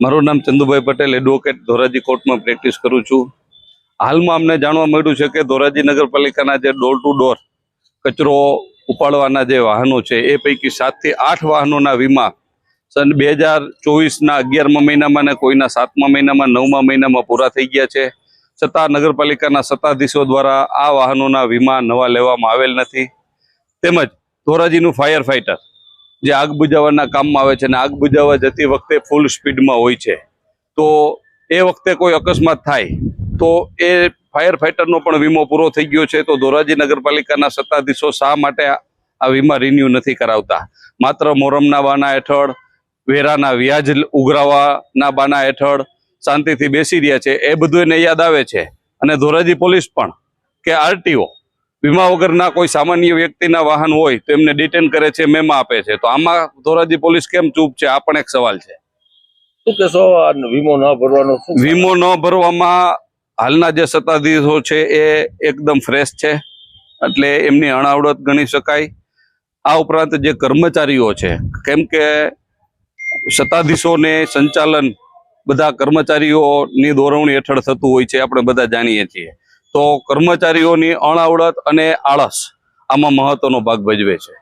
મારું નામ ચંદુભાઈ પટેલ એડવોકેટ ધોરાજી કોર્ટમાં પ્રેક્ટિસ કરું છું. હાલમાં અમને જાણવા મળ્યું છે કે ધોરાજી નગરપાલિકાના જે ડોર ટુ ડોર કચરો ઉપાડવાના જે વાહનો છે, એ પૈકી સાતથી આઠ વાહનોના વીમા સન બે હજાર ચોવીસના અગિયારમા મહિનામાં અને કોઈના સાતમા મહિનામાં, નવમા મહિનામાં પૂરા થઈ ગયા છે. છતાં નગરપાલિકાના સત્તાધીશો દ્વારા આ વાહનોના વીમા નવા લેવામાં આવેલ નથી. તેમજ ધોરાજીનું ફાયર ફાઇટર જે આગ બુજાવવાના કામમાં આવે છે અને આગ બુજાવવા જતી વખતે ફૂલ સ્પીડમાં હોય છે. તો એ વખતે કોઈ અકસ્માત થાય, તો એ ફાયર ફાઇટરનો પણ વીમો પૂરો થઈ ગયો છે. તો ધોરાજી નગરપાલિકાના સત્તાધીશો શા માટે આ વીમા રિન્યુ નથી કરાવતા? માત્ર મોરમના બાના હેઠળ, વેરાના વ્યાજ ઉઘરાવાના બાના હેઠળ શાંતિથી બેસી રહ્યા છે. એ બધું એને યાદ આવે છે. અને ધોરાજી પોલીસ પણ કે આરટીઓ વીમા વગરના કોઈ સામાન્ય વ્યક્તિના વાહન હોય તો એમને ડિટેન કરે છે મેમા આપે છે. તો આમાં ધોરાજી પોલીસ કેમ ચૂપ છે? આ પણ એક સવાલ છે. શું કહેશો વીમો ન ભરવાનો વીમો ન ભરવામાં હાલના જે સત્તાધીશો છે એ એકદમ ફ્રેશ છે. એટલે એમની અણાવડત ગણી શકાય. આ ઉપરાંત જે કર્મચારીઓ છે કેમ કે સત્તાધીશોને સંચાલન બધા કર્મચારીઓની દોરવણી હેઠળ થતું હોય છે આપણે બધા જાણીએ છીએ. તો કર્મચારીઓની અણાવડત અને આળસ આમાં મહત્વનો ભાગ ભજવે છે.